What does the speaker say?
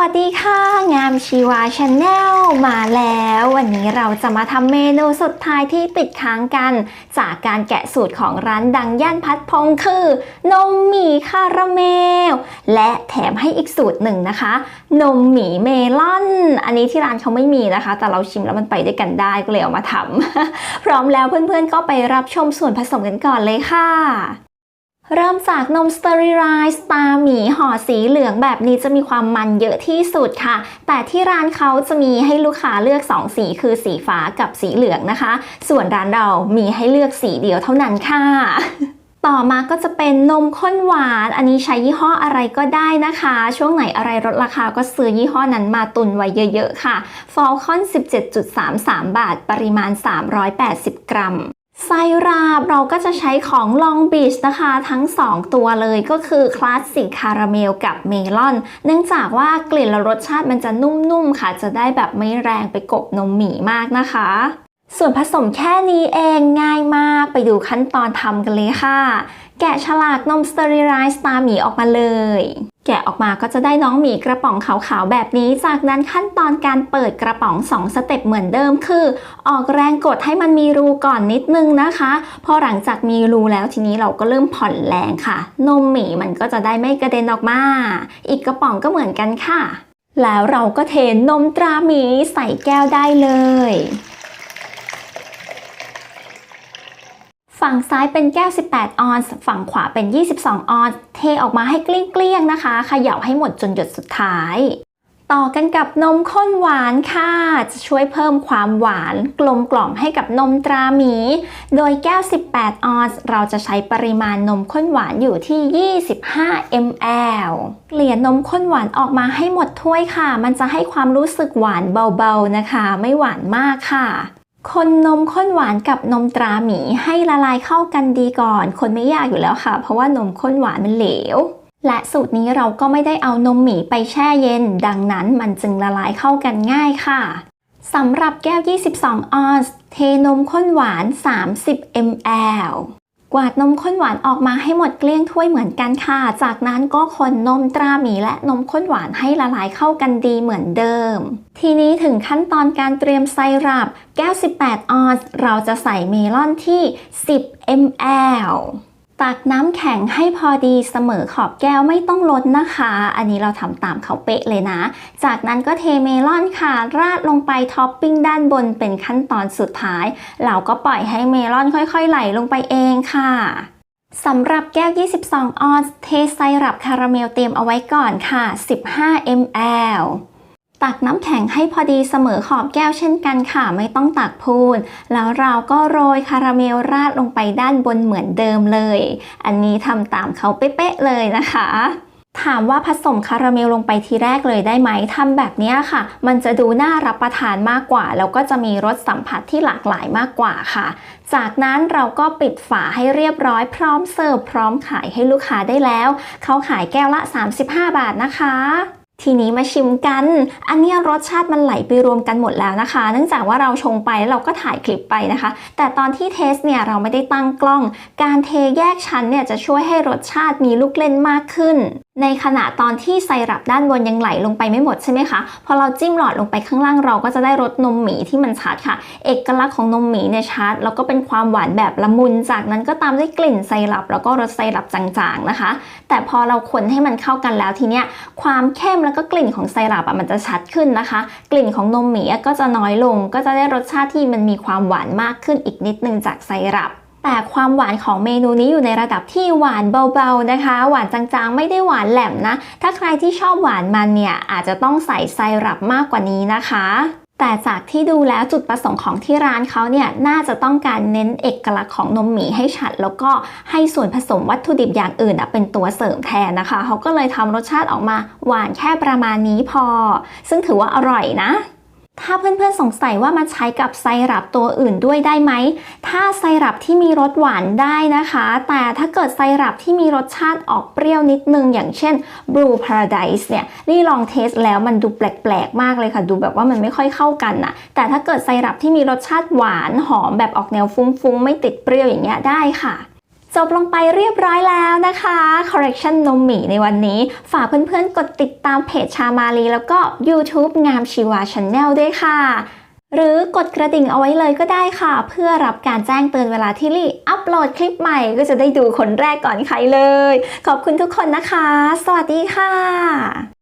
วัสดีค่ะ งามชีวาชาแนลมาแล้ว วันนี้เราจะมาทำเมนูสุดท้ายที่ติดค้างกัน จากการแกะสูตรของร้านดังย่านพัดพงคือ นมหมี่คาราเมล และแถมให้อีกสูตรหนึ่งนะคะ นมหมี่เมลอน อันนี้ที่ร้านเขาไม่มีนะคะ แต่เราชิมแล้วมันไปด้วยกันได้ก็เลยเอามาทำพร้อมแล้วเพื่อนๆก็ไปรับชมส่วนผสมกันก่อนเลยค่ะ เริ่มจากนมสเตอริไรส์ตาหมีห่อสีเหลืองแบบนี้จะมีความมันเยอะที่สุดค่ะ แต่ที่ร้านเขาจะมีให้ลูกค้าเลือก 2 สีคือสีฟ้ากับสีเหลืองนะคะ ส่วนร้านเรามีให้เลือกสีเดียวเท่านั้นค่ะต่อมาก็จะเป็นนมข้นหวาน อันนี้ใช้ยี่ห้ออะไรก็ได้นะคะ ช่วงไหนอะไรลดราคาก็ซื้อยี่ห้อนั้นมาตุนไว้เยอะๆค่ะ Falcon 17.33 บาท ปริมาณ 380 กรัม ไซราบเราก็จะใช้ของ Long Beach นะคะ ทั้ง 2 ตัวเลยก็คือคลาสสิกคาราเมลกับเมลอน เนื่องจากว่ากลิ่นและรสชาติมันจะนุ่มๆค่ะ จะได้แบบไม่แรงไปกบนมหมี่มากนะคะ ส่วนผสมแค่นี้เองง่ายมากไปดูขั้นตอนทำกันเลยค่ะ แกะฉลากนมสเตอริไรส์ตาหมีออกมาเลย แกะออกมาก็จะได้น้องหมีกระป๋องขาวๆแบบนี้ จากนั้นขั้นตอนการเปิดกระป๋อง 2 สเต็ปเหมือนเดิมคือ ออกแรงกดให้มันมีรูก่อนนิดนึงนะคะ พอหลังจากมีรูแล้วทีนี้เราก็เริ่มผ่อนแรงค่ะ นมหมีมันก็จะได้ไม่กระเด็นออกมา อีกกระป๋องก็เหมือนกันค่ะ แล้วเราก็เทนมตราหมีใส่แก้วได้เลย ฝั่งซ้ายเป็นแก้ว 18 ออนซ์ ฝั่งขวาเป็น 22 ออนซ์ เทออกมาให้เกลี้ยงๆนะคะเขย่าให้หมดจนหยดสุดท้าย ต่อกันกับนมข้นหวานค่ะ จะช่วยเพิ่มความหวานกลมกล่อมให้กับนมตราหมี โดยแก้ว 18 ออนซ์ เราจะใช้ปริมาณนมข้นหวานอยู่ที่ 25 ml เกลี่ยนมข้นหวานออกมาให้หมดถ้วยค่ะ มันจะให้ความรู้สึกหวานเบาๆนะคะ ไม่หวานมากค่ะ คนนมข้นหวานกับนมตราหมีให้ละลายเข้ากันดีก่อน คนไม่ยากอยู่แล้วค่ะ เพราะว่านมข้นหวานมันเหลว และสูตรนี้เราก็ไม่ได้เอานมหมีไปแช่เย็น ดังนั้นมันจึงละลายเข้ากันง่ายค่ะสำหรับแก้ว 22 ออนซ์ เทนมข้นหวาน 30 ml กวาดนมข้นหวานออกมาให้หมดเกลี้ยงถ้วยเหมือนกันค่ะ จากนั้นก็คนนมตราหมีและนมข้นหวานให้ละลายเข้ากันดีเหมือนเดิม ทีนี้ถึงขั้นตอนการเตรียมไซรัปแก้ว 18 ออนซ์เราจะใส่เมลอนที่ 10 ml ตักน้ำแข็งให้พอดีเสมอขอบแก้วไม่ต้องล้นนะคะ อันนี้เราทำตามเขาเป๊ะเลยนะ จากนั้นก็เทเมลอนค่ะ ราดลงไปท็อปปิ้งด้านบนเป็นขั้นตอนสุดท้าย เราก็ปล่อยให้เมลอนค่อยๆ ไหลลงไปเองค่ะสำหรับแก้ว 22 ออนซ์เทไซรัปคาราเมลเตรียมเอาไว้ก่อนค่ะ 15 ml ตักน้ำแข็งให้พอดีเสมอขอบแก้วเช่นกันค่ะ ไม่ต้องตักพูน แล้วเราก็โรยคาราเมลราดลงไปด้านบนเหมือนเดิมเลย อันนี้ทำตามเขาเป๊ะๆเลยนะคะถามว่าผสมคาราเมลลงไปทีแรกเลยได้ไหมทำแบบนี้ค่ะ มันจะดูน่ารับประทานมากกว่า แล้วก็จะมีรสสัมผัสที่หลากหลายมากกว่าค่ะ จากนั้นเราก็ปิดฝาให้เรียบร้อยพร้อมเสิร์ฟพร้อมขายให้ลูกค้าได้แล้ว เขาขายแก้วละ 35 บาทนะคะ ทีนี้มาชิมกัน อันนี้รสชาติมันไหลไปรวมกันหมดแล้วนะคะ เนื่องจากว่าเราชงไปแล้วเราก็ถ่ายคลิปไปนะคะ แต่ตอนที่เทสเนี่ยเราไม่ได้ตั้งกล้อง การเทแยกชั้นเนี่ยจะช่วยให้รสชาติมีลูกเล่นมากขึ้น ในขณะตอนที่ไซรัปด้านบนยังไหลลงไปไม่หมดใช่ไหมคะ พอเราจิ้มหลอดลงไปข้างล่างเราก็จะได้รสนมหมีที่มันชัดค่ะ เอกลักษณ์ของนมหมีเนี่ยชัด แล้วก็เป็นความหวานแบบละมุน จากนั้นก็ตามด้วยกลิ่นไซรัปแล้วก็รสไซรัปจางๆนะคะ แต่พอเราคนให้มันเข้ากันแล้วทีเนี้ยความเข้มแล้วก็กลิ่นของไซรัปอะมันจะชัดขึ้นนะคะ กลิ่นของนมหมีก็จะน้อยลง ก็จะได้รสชาติที่มันมีความหวานมากขึ้นอีกนิดนึงจากไซรัป แต่ความหวานของเมนูนี้อยู่ในระดับที่หวานเบาๆนะคะ หวานจางๆ ไม่ได้หวานแหลมนะ ถ้าใครที่ชอบหวานมันเนี่ยอาจจะต้องใส่ไซรัปมากกว่านี้นะคะแต่จากที่ดูแล้วจุดประสงค์ของที่ร้านเขาเนี่ยน่าจะต้องการเน้นเอกลักษณ์ของนมหมีให้ชัด แล้วก็ให้ส่วนผสมวัตถุดิบอย่างอื่นเป็นตัวเสริมแทนนะคะเขาก็เลยทำรสชาติออกมาหวานแค่ประมาณนี้พอ ซึ่งถือว่าอร่อยนะ ถ้าเพื่อนๆสงสัยว่ามันใช้กับไซรัปตัวอื่นด้วยได้ไหม ถ้าไซรัปที่มีรสหวานได้นะคะ แต่ถ้าเกิดไซรัปที่มีรสชาติออกเปรี้ยวนิดนึง อย่างเช่น Blue Paradise เนี่ย นี่ลองเทสแล้วมันดูแปลกๆ มากเลยค่ะ ดูแบบว่ามันไม่ค่อยเข้ากันน่ะแต่ถ้าเกิดไซรัปที่มีรสชาติหวานหอมแบบออกแนวฟุ้งๆ ไม่ติดเปรี้ยวอย่างเงี้ยได้ค่ะ จบลงไปเรียบร้อยแล้วนะคะ Correction นมหมีในวันนี้ ฝากเพื่อนๆ กดติดตามเพจชามาลีแล้วก็ YouTube งามชีวาช n แนลด้วยค่ะ หรือกดกระดิ่งเอาไว้เลยก็ได้ค่ะ เพื่อรับการแจ้งเตือนเวลาที่ลี่อัปโหลดคลิปใหม่ก็จะได้ดูคนแรกก่อนใครเลย ขอบคุณทุกคนนะคะ สวัสดีค่ะ